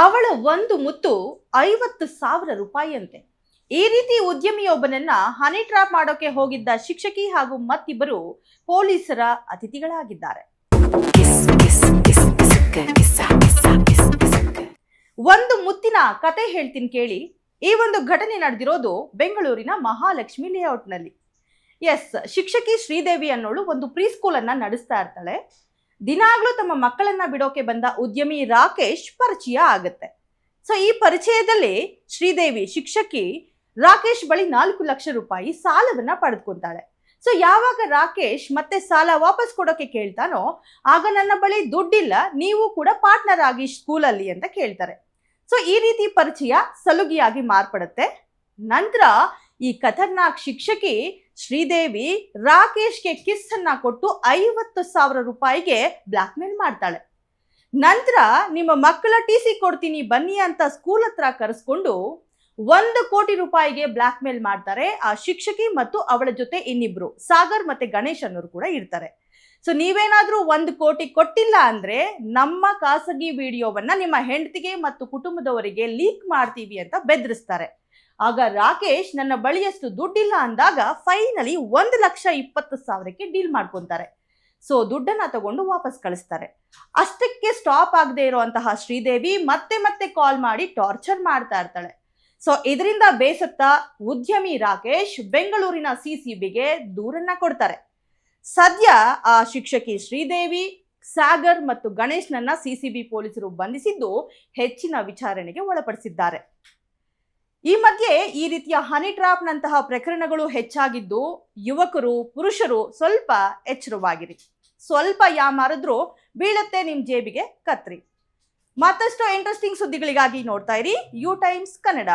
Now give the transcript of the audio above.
ಅವಳ ಒಂದು ಮುತ್ತು ಐವತ್ತು ಸಾವಿರ ರೂಪಾಯಿಯಂತೆ. ಈ ರೀತಿ ಉದ್ಯಮಿಯೊಬ್ಬನನ್ನ ಹನಿ ಟ್ರಾಪ್ ಮಾಡೋಕೆ ಹೋಗಿದ್ದ ಶಿಕ್ಷಕಿ ಹಾಗೂ ಮತ್ತಿಬ್ಬರು ಪೊಲೀಸರ ಅತಿಥಿಗಳಾಗಿದ್ದಾರೆ. ಒಂದು ಮುತ್ತಿನ ಕತೆ ಹೇಳ್ತೀನಿ ಕೇಳಿ. ಈ ಒಂದು ಘಟನೆ ನಡೆದಿರೋದು ಬೆಂಗಳೂರಿನ ಮಹಾಲಕ್ಷ್ಮಿ ಲೇಔಟ್ನಲ್ಲಿ ಎಸ್ ಶಿಕ್ಷಕಿ ಶ್ರೀದೇವಿ ಅನ್ನೋಳು ಒಂದು ಪ್ರೀ ಸ್ಕೂಲನ್ನು ನಡೆಸ್ತಾ ಇರ್ತಾಳೆ. ದಿನಾಗ್ಲೂ ತಮ್ಮ ಮಕ್ಕಳನ್ನ ಬಿಡೋಕೆ ಬಂದ ಉದ್ಯಮಿ ರಾಕೇಶ್ ಪರಿಚಯ ಆಗುತ್ತೆ. ಸೊ ಈ ಪರಿಚಯದಲ್ಲಿ ಶ್ರೀದೇವಿ ಶಿಕ್ಷಕಿ ರಾಕೇಶ್ ಬಳಿ ನಾಲ್ಕು ಲಕ್ಷ ರೂಪಾಯಿ ಸಾಲವನ್ನ ಪಡೆದುಕೊಂತಾಳೆ ಸೊ ಯಾವಾಗ ರಾಕೇಶ್ ಮತ್ತೆ ಸಾಲ ವಾಪಸ್ ಕೊಡೋಕೆ ಕೇಳ್ತಾನೋ, ಆಗ ನನ್ನ ಬಳಿ ದುಡ್ಡಿಲ್ಲ, ನೀವು ಕೂಡ ಪಾರ್ಟ್ನರ್ ಆಗಿ ಸ್ಕೂಲಲ್ಲಿ ಅಂತ ಕೇಳ್ತಾರೆ. ಸೊ ಈ ರೀತಿ ಪರಿಚಯ ಸಲುಗಿಯಾಗಿ ಮಾರ್ಪಡುತ್ತೆ. ನಂತರ ಈ ಖತರ್ನಾಕ್ ಶಿಕ್ಷಕಿ ಶ್ರೀದೇವಿ ರಾಕೇಶ್ಗೆ ಕಿಸ್ ಅನ್ನ ಕೊಟ್ಟು ಐವತ್ತು ಸಾವಿರ ರೂಪಾಯಿಗೆ ಬ್ಲಾಕ್ ಮೇಲ್ ಮಾಡ್ತಾಳೆ. ನಂತರ ನಿಮ್ಮ ಮಕ್ಕಳ ಟಿ ಸಿ ಕೊಡ್ತೀನಿ ಬನ್ನಿ ಅಂತ ಸ್ಕೂಲ್ ಹತ್ರ ಕರೆಸ್ಕೊಂಡು ಒಂದು ಕೋಟಿ ರೂಪಾಯಿಗೆ ಬ್ಲಾಕ್ ಮೇಲ್ ಮಾಡ್ತಾರೆ ಆ ಶಿಕ್ಷಕಿ ಮತ್ತು ಅವಳ ಜೊತೆ ಇನ್ನಿಬ್ರು, ಸಾಗರ್ ಮತ್ತೆ ಗಣೇಶ್ ಅನ್ನೋರು ಕೂಡ ಇರ್ತಾರೆ. ಸೊ ನೀವೇನಾದ್ರೂ ಒಂದು ಕೋಟಿ ಕೊಟ್ಟಿಲ್ಲ ಅಂದ್ರೆ ನಮ್ಮ ಖಾಸಗಿ ವಿಡಿಯೋವನ್ನ ನಿಮ್ಮ ಹೆಂಡತಿಗೆ ಮತ್ತು ಕುಟುಂಬದವರಿಗೆ ಲೀಕ್ ಮಾಡ್ತೀವಿ ಅಂತ ಬೆದರಿಸ್ತಾರೆ. ಆಗ ರಾಕೇಶ್, ನನ್ನ ಬಳಿಯಷ್ಟು ದುಡ್ಡಿಲ್ಲ ಅಂದಾಗ ಫೈನಲಿ ಒಂದು ಲಕ್ಷ ಇಪ್ಪತ್ತು ಸಾವಿರಕ್ಕೆ ಡೀಲ್ ಮಾಡ್ಕೊತಾರೆ. ಸೊ ದುಡ್ಡನ್ನ ತಗೊಂಡು ವಾಪಸ್ ಕಳಿಸ್ತಾರೆ. ಅಷ್ಟಕ್ಕೆ ಸ್ಟಾಪ್ ಆಗದೆ ಇರುವಂತಹ ಶ್ರೀದೇವಿ ಮತ್ತೆ ಮತ್ತೆ ಕಾಲ್ ಮಾಡಿ ಟಾರ್ಚರ್ ಮಾಡ್ತಾ ಇರ್ತಾಳೆ. ಸೊ ಇದರಿಂದ ಬೇಸತ್ತ ಉದ್ಯಮಿ ರಾಕೇಶ್ ಬೆಂಗಳೂರಿನ ಸಿಸಿಬಿಗೆ ದೂರನ್ನ ಕೊಡ್ತಾರೆ. ಸದ್ಯ ಆ ಶಿಕ್ಷಕಿ ಶ್ರೀದೇವಿ, ಸಾಗರ್ ಮತ್ತು ಗಣೇಶ್ನನ್ನ ಸಿಸಿಬಿ ಪೊಲೀಸರು ಬಂಧಿಸಿದ್ದು ಹೆಚ್ಚಿನ ವಿಚಾರಣೆಗೆ ಒಳಪಡಿಸಿದ್ದಾರೆ. ಈ ಮಧ್ಯೆ ಈ ರೀತಿಯ ಹನಿ ಟ್ರಾಪ್ ನಂತಹ ಪ್ರಕರಣಗಳು ಹೆಚ್ಚಾಗಿದ್ದು ಯುವಕರು, ಪುರುಷರು ಸ್ವಲ್ಪ ಎಚ್ಚರವಾಗಿರಿ. ಸ್ವಲ್ಪ ಯಾಮಾರಿದ್ರು ಬೀಳತ್ತೆ ನಿಮ್ ಜೇಬಿಗೆ ಕತ್ರಿ. ಮತ್ತಷ್ಟು ಇಂಟ್ರೆಸ್ಟಿಂಗ್ ಸುದ್ದಿಗಳಿಗಾಗಿ ನೋಡ್ತಾ ಇರಿ ಯು ಟೈಮ್ಸ್ ಕನ್ನಡ.